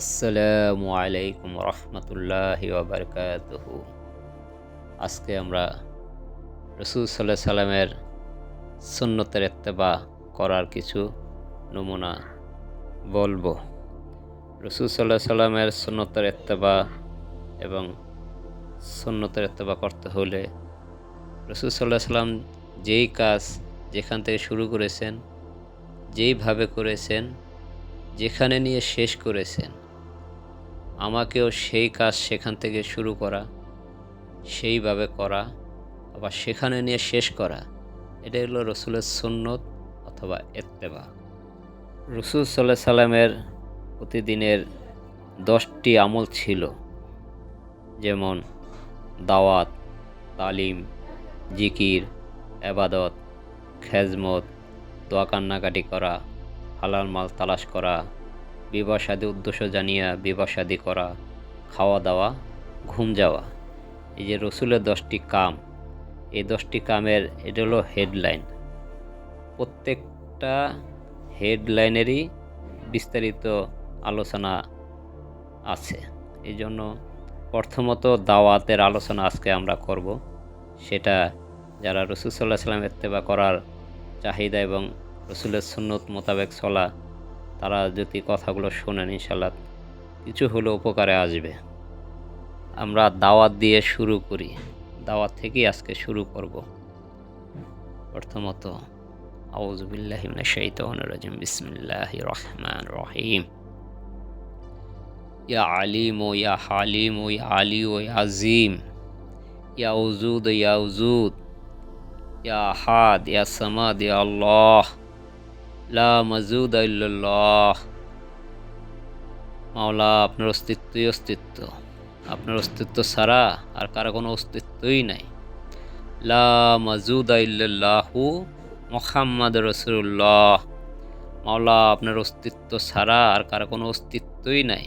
আসসালামু আলাইকুম রহমতুল্লাহি ওবরকাতহ আজকে আমরা রসুল সাল্লাহ সাল্লামের সুন্নতের এত্তেবা করার কিছু নমুনা বলব। রসুল সাল্লাহ সাল্লামের সুন্নতের এত্তেবা এবং সুন্নতের এত্তেবা করতে হলে রসুল সাল্লাহ সাল্লাম যেই কাজ যেখান থেকে শুরু করেছেন, যেইভাবে করেছেন, যেখানে নিয়ে শেষ করেছেন আমাকেও সেই কাজ সেখান থেকে শুরু করা, সেইভাবে করা, আবার সেখানে নিয়ে শেষ করা। এটা হলো রসুলের সুন্নত অথবা এত্তেবা রসুল সাল্লাহ সাল্লামের প্রতিদিনের দশটি আমল ছিল। যেমন দাওয়াত, তালিম, জিকির, এবাদত, খেজমত, দোয়া কান্নাকাটি করা, হালাল মাল তালাশ করা বিবাহ সাদী উদ্দেশ্য জানিয়া বিবাহ সাদী করা, খাওয়া দাওয়া, ঘুম যাওয়া। এই যে রসুলের দশটি কাম, এই দশটি কামের এটা হলো হেডলাইন প্রত্যেকটা হেডলাইনেরই বিস্তারিত আলোচনা আছে। এই জন্য প্রথমত দাওয়াতের আলোচনা আজকে আমরা করব। সেটা যারা রসুল সাল্লাহ সাল্লাম এত্তেবা করার চাহিদা এবং রসুলের সুন্নত মোতাবেক চলা তারা যদি কথাগুলো শোনেন ইনশাল্লাহ কিছু হলে উপকারে আসবে। আমরা দাওয়াত দিয়ে শুরু করি। দাওয়াত থেকেই আজকে শুরু করব। প্রথমত আউজবিল্লাহ শাইতানুরাজিম বিসমিল্লাহ রহমান রহিম। ইয়া আলিম ও ইয়া হালিম ও ইয়া আলী ও আজিম। ইয়া উজুদ ইয়া উজুদ ইয়া হাদ ইয়া সামাদ, ইয়া আল্লাহ। লা মজুদ মাওলা, আপনার অস্তিত্বই অস্তিত্ব। আপনার অস্তিত্ব ছাড়া আর কারও কোনো অস্তিত্বই নাই। লা মজুদ ইল্লাল্লাহু মোহাম্মদ রসুল্লাহ মাওলা, আপনার অস্তিত্ব ছাড়া আর কারও কোনো অস্তিত্বই নাই।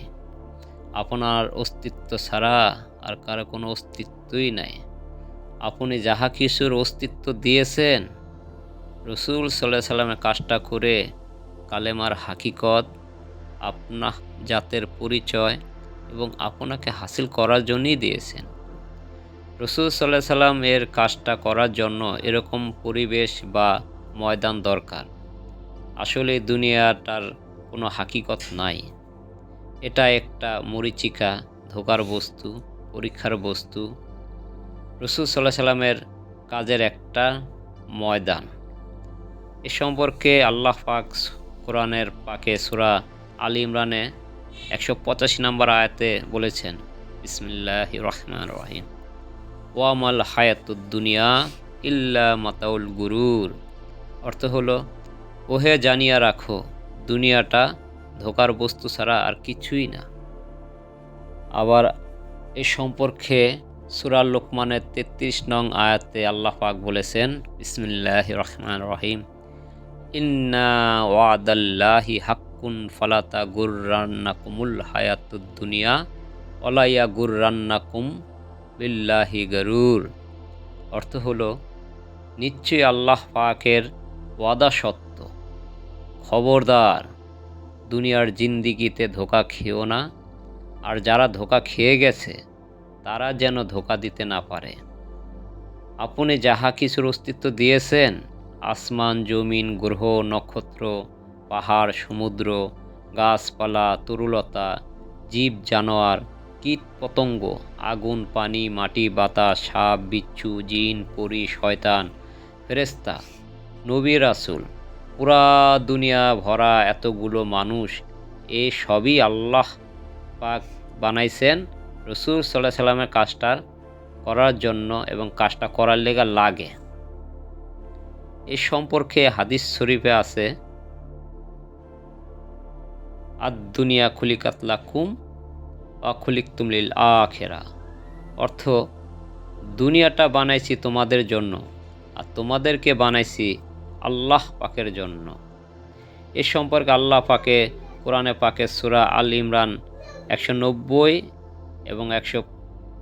আপনার অস্তিত্ব ছাড়া আর কারও কোনো অস্তিত্বই নাই। আপনি যাহা কিছুর অস্তিত্ব দিয়েছেন রসুল সাল্লাহ সাল্লামের কাজটা করে কালেমার হাকিকত আপনা জাতের পরিচয় এবং আপনাকে হাসিল করার জন্যই দিয়েছেন। রসুল সাল্লাহ সাল্লাম এর কাজটা করার জন্য এরকম পরিবেশ বা ময়দান দরকার। আসলে দুনিয়াটার কোনো হাকিকত নাই। এটা একটা মরিচিকা, ধোকার বস্তু, পরীক্ষার বস্তু। রসুল সাল্লাহ সাল্লামের কাজের একটা ময়দান। এ সম্পর্কে আল্লাহ পাক কোরআনের পাকে সুরা আলী ইমরানে একশো পঁচাশি নম্বর আয়াতে বলেছেন বিসমিল্লাহ রহমান রহিম। ওয়ামাল হায়াতুদ্দুনিয়া ইল্লা মাতাউল গুরুর। অর্থ হলো, ওহে জানিয়া রাখো, দুনিয়াটা ধোকার বস্তু ছাড়া আর কিছুই না। আবার এ সম্পর্কে সুরাল লোকমানের তেত্রিশ নং আয়াতে আল্লাহ পাক বলেছেন ইসমিল্লাহ রহমান রহিম। ইন্না ওয়াদাল্লাহি হাক্কুন ফালাতা গুর্রান্নাকুমুল হায়াতুদ্দুনিয়া অলাইয়া গুর্রান্নাকুম বিল্লাহি গরুর। অর্থ হলো, নিশ্চয়ই আল্লাহ পাকের ওয়াদা সত্য। খবরদার, দুনিয়ার জিন্দিগিতে ধোকা খেও না, আর যারা ধোকা খেয়ে গেছে, তারা যেন ধোকা দিতে না পারে। আপনি যাহা কিছুর অস্তিত্ব দিয়েছেন আসমান, জমিন, গ্রহ, নক্ষত্র, পাহাড়, সমুদ্র, গাছপালা, তরুলতা, জীব, জানোয়ার, কীট, পতঙ্গ, আগুন, পানি, মাটি, বাতাস, সাপ, বিচ্ছু, জিন, পরি, শয়তান ফেরেস্তা নবী রাসুল। পুরা দুনিয়া ভরা এতগুলো মানুষ এ সবই আল্লাহ পাক বানাইছেন। রসুল সাল্লাহ সাল্লামের কাজটা করার জন্য এবং কাজটা করার লেগা লাগে। এ সম্পর্কে হাদিস শরীফে আছে আদ দুনিয়া খুলিকাতলা কুম অখুলিক তুমলিল আখেরা অর্থ, দুনিয়াটা বানাইছি তোমাদের জন্য আর তোমাদেরকে বানাইছি আল্লাহ পাকের জন্য এ সম্পর্কে আল্লাহ পাকে, কোরআনে পাকে সুরা আল ইমরান একশো নব্বই এবং একশো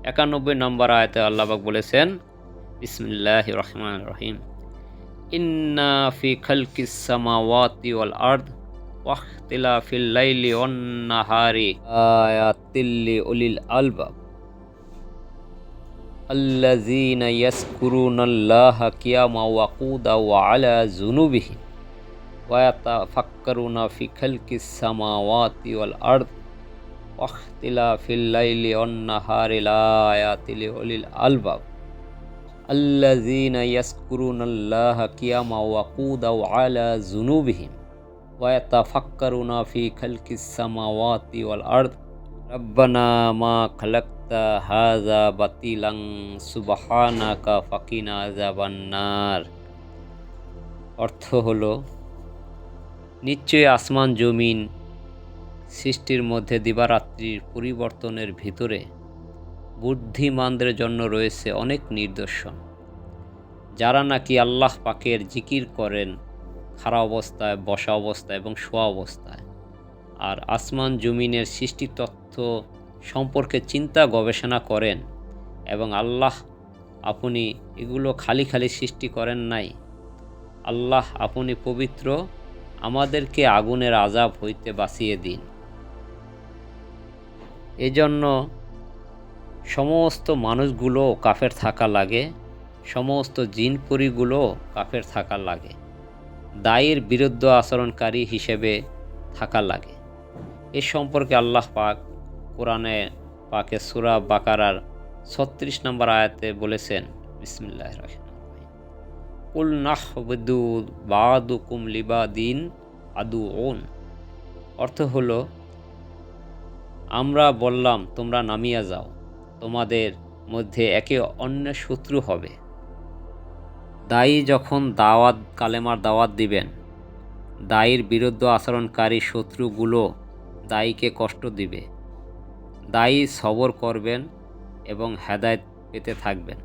একানব্বই নম্বর আয়তে আল্লাহবাক বলেছেন বিসমিল্লাহ রহমান রহিম إنا في خلق السماوات والأرض واختلاف الليل والنهار آيات لأولي الألباب الذين يذكرون الله قياما وقودا وعلى ذنوبهم ويتفكرون في خلق السماوات والأرض واختلاف الليل والنهار لآيات لأولي الألباب আল্লাজিনা ইয়াসকুরুন আল্লাহ কিয়ামা ওয়াকুদা আলা জুনুবহিম ওয়াতাফাক্কারুনা ফি খালকিস সামাওয়াতি ওয়াল আরদ। রব্বানা মা খালাকতা হাযা বাতিলান সুবহানাকা ফাকিনা আযাবান অর্থ হলো, নিশ্চয়ই আসমান জমিন সৃষ্টির মধ্যে দিবারাত্রির পরিবর্তনের ভিতরে বুদ্ধিমানদের জন্য রয়েছে অনেক নিদর্শন। যারা নাকি আল্লাহ পাকের জিকির করেন খাড়া অবস্থায়, বসা অবস্থায় এবং শোয়া অবস্থায়। আর আসমান জমিনের সৃষ্টি তথ্য সম্পর্কে চিন্তা গবেষণা করেন এবং আল্লাহ, আপনি এগুলো খালি খালি সৃষ্টি করেন নাই। আল্লাহ, আপনি পবিত্র, আমাদেরকে আগুনের আজাব হইতে বাঁচিয়ে দিন। এজন্য সমস্ত মানুষগুলো কাফের থাকা লাগে, সমস্ত জিন পরিগুলো কাফের থাকা লাগে। দায়ের বিরুদ্ধ আচরণকারী হিসেবে থাকা লাগে। এ সম্পর্কে আল্লাহ পাক কোরআনে পাকে সুরা বাকারার ছত্রিশ নম্বর আয়াতে বলেছেন বিসমিল্লাহ রহমান কুল নাহবদু বাদুকুম লিবাদিন আদু ওন অর্থ হলো, আমরা বললাম, তোমরা নামিয়া যাও। তোমাদের মধ্যে একে অন্য শত্রু হবে। দায়ী যখন দাওয়াত, কালেমার দাওয়াত দিবেন, দায়ীর বিরুদ্ধ আচরণকারী শত্রুগুলো দায়ীকে কষ্ট দিবে। দায়ী সবর করবেন এবং হেদায়ত পেতে থাকবেন।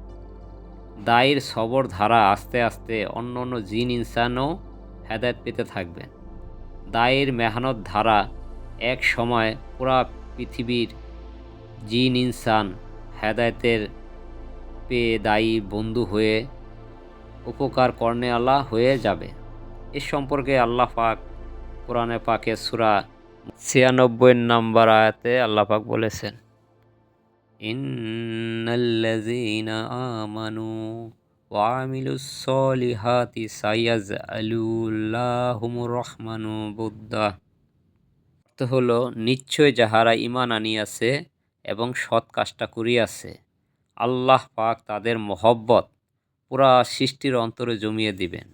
দায়ের সবর ধারা আস্তে আস্তে অন্য অন্য জিন, ইনসানও হেদায়ত পেতে থাকবেন। দায়ের মেহনত ধারা এক সময় পুরা পৃথিবীর জিন, ইনসান হেদায়তের পেয়ে দায়ী বন্ধু হয়ে উপকার কর্ণে আল্লাহ হয়ে যাবে। এ সম্পর্কে আল্লাহ পাক কোরআনে পাকে সুরা ছিয়ানব্বই নাম্বার আয়াতে আল্লাহ পাক বলেছেন, ইন্নাল্লাযীনা আমানু ওয়ামিলুস সলিহাতি সাইয়াজআলুল্লাহুমুর রহমানু বুদ্দা। অর্থ হলো, নিশ্চয় যাহারা ইমান আনিয়াছে এবং কাজটা করিয়াছে। আল্লাহ পাক তাদের মহব্বত পুরা সৃষ্টির অন্তরে জমিয়ে দিবেন।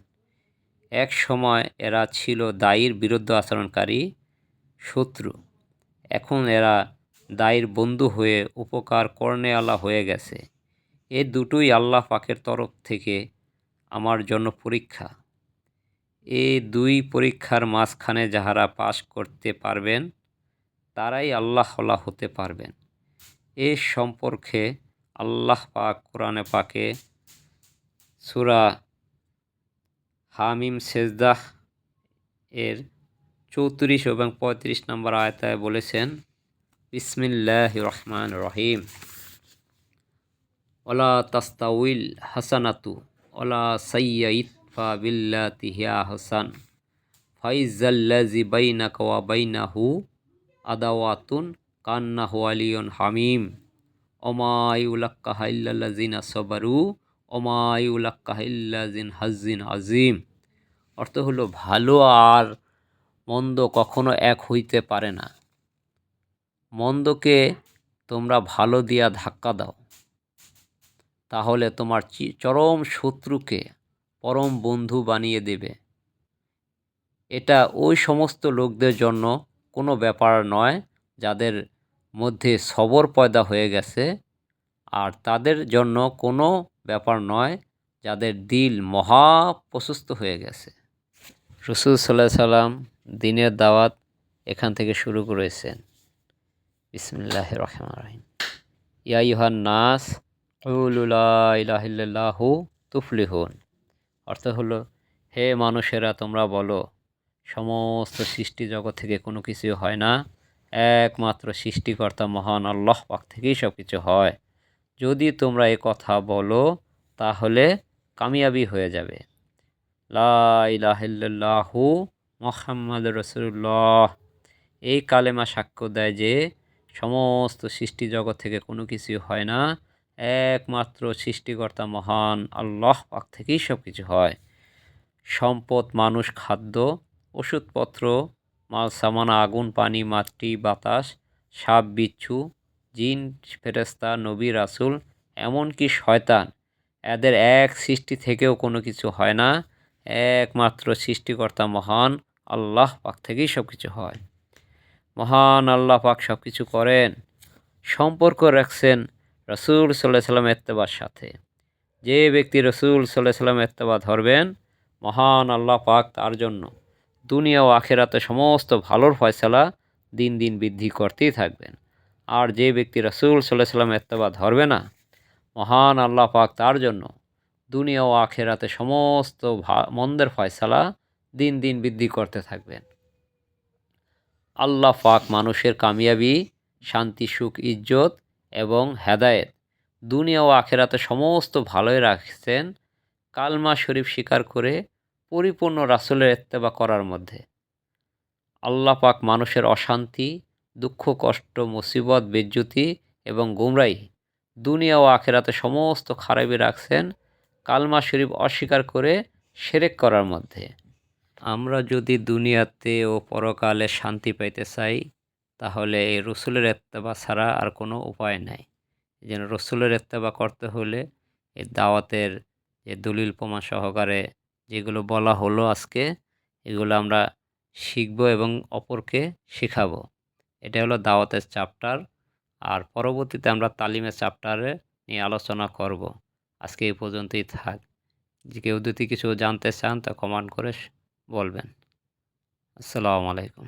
এক সময় এরা ছিল দায়ীর বিরুদ্ধ আচরণকারী শত্রু। এখন এরা দায়ের বন্ধু হয়ে উপকার কর্ণেওয়ালা হয়ে গেছে। এ দুটোই আল্লাহ পাকের তরফ থেকে আমার জন্য পরীক্ষা। এ দুই পরীক্ষার মাঝখানে যাহারা পাশ করতে পারবেন, তারাই আল্লাহ হতে পারবেন। এ সম্পর্কে আল্লাহ পাক কোরআনে পাকে সুরা হামিম সেজদাহ এর চৌত্রিশ এবং পঁয়ত্রিশ নম্বর আয়তায় বলেছেন, বিসমিল্লাহ রহমান রহিম। ওলা তাস্তাউল হাসানাতু, ওলা সৈয়দফা বিল্লা তিহিয়া হাসান। ফাইজাল্লাজি বাইনা কওয়া বাইনাহু আদাওয়াতুন কান্না হোয়ালিয়ন হামিম। ওমায়ুলাক্কাহিল্লাজিনা সবারু ওমায়ুলাক্কাহিল্লাজিন হাজিন আজিম অর্থ হলো ভালো আর মন্দ কখনো এক হইতে পারে না। মন্দকে তোমরা ভালো দিয়া ধাক্কা দাও। তাহলে তোমার চরম শত্রুকে পরম বন্ধু বানিয়ে দেবে। এটা ওই সমস্ত লোকদের জন্য কোনো ব্যাপার নয়, যাদের মধ্যে সবর পয়দা হয়ে গেছে। আর তাদের জন্য কোনো ব্যাপার নয়, যাদের দিল মহা প্রশস্ত হয়ে গেছে। রসুল সাল্লাহ সাল্লাম দিনের দাওয়াত এখান থেকে শুরু করেছেন। বিসমিল্লাহ রহমান রহিম। ইয়া ইহান নাস ইলাহিল্লাহু তুফলিহুন। অর্থ হলো, হে মানুষেরা, তোমরা বলো, সমস্ত সৃষ্টি জগৎ থেকে কোনো কিছু হয় না। একমাত্র সৃষ্টিকর্তা মহান আল্লাহ পাক থেকেই সব কিছু হয়। যদি তোমরা এ কথা বলো, তাহলে কামিয়াবি হয়ে যাবে। লা ইলাহিল্লাহু মোহাম্মদ রসুল্লাহ এই কালেমা সাক্ষ্য দেয় যে, সমস্ত সৃষ্টি জগৎ থেকে কোনো কিছু হয় না। একমাত্র সৃষ্টিকর্তা মহান আল্লাহ পাক থেকেই সব কিছু হয়। সম্পদ, মানুষ, খাদ্য, ওষুধপত্র মাল, সামানা, আগুন, পানি, মাটি, বাতাস, সাপ, বিচ্ছু, জিন ফেরেস্তা নবী, রাসুল, এমনকি শয়তান। এদের এক সৃষ্টি থেকেও কোনো কিছু হয় না। একমাত্র সৃষ্টিকর্তা মহান আল্লাহ পাক থেকেই সব কিছু হয়। মহান আল্লাহ পাক সব কিছু করেন, সম্পর্ক রাখছেন রসুল সাল্লাহ সাল্লাম এত্তেবার সাথে। যে ব্যক্তি রসুল সাল্লাহ সাল্লাম এত্তেবা ধরবেন, মহান আল্লাহ পাক তার জন্য। দুনিয়া ও আখেরাতে সমস্ত ভালোর ফয়সালা দিন দিন বৃদ্ধি করতেই থাকবেন। আর যে ব্যক্তি রসুল সাল্লাহ সাল্লাম এত্তেবা ধরবে না, মহান আল্লাহ পাক তার জন্য দুনিয়া ও আখেরাতে সমস্ত মন্দের ফয়সালা দিন দিন বৃদ্ধি করতে থাকবেন। আল্লাহ পাক মানুষের কামিয়াবি, শান্তি, সুখ, ইজ্জত এবং হেদায়েত দুনিয়া ও আখেরাতে সমস্ত ভালোই রাখছেন। কালমা শরীফ স্বীকার করে পরিপূর্ণ রাসুলের এত্তেবা করার মধ্যে। আল্লাহ পাক মানুষের অশান্তি, দুঃখ, কষ্ট, মুসিবত, বেজ্জুতি এবং গুমরাই দুনিয়া ও আখেরাতে সমস্ত খারাপই রাখছেন, কালমা শরীফ অস্বীকার করে সেরেক করার মধ্যে। আমরা যদি দুনিয়াতে ও পরকালে শান্তি পাইতে চাই, তাহলে এই রসুলের এত্তেবা ছাড়া আর কোনো উপায় নাই। যেন রসুলের এত্তেবা করতে হলে এই দাওয়াতের যে দলিল প্রমাণ সহকারে যেগুলো বলা হলো আজকে, এগুলো আমরা শিখব এবং অপরকে শেখাবো। এটা হলো দাওয়াতের চ্যাপ্টার আর পরবর্তীতে আমরা তালিমের চ্যাপ্টারে নিয়ে আলোচনা করব। আজকে এই পর্যন্তই থাক। যে কেউ যদি কিছু জানতে চান তা কমান্ড করে বলবেন। আসসালামু আলাইকুম।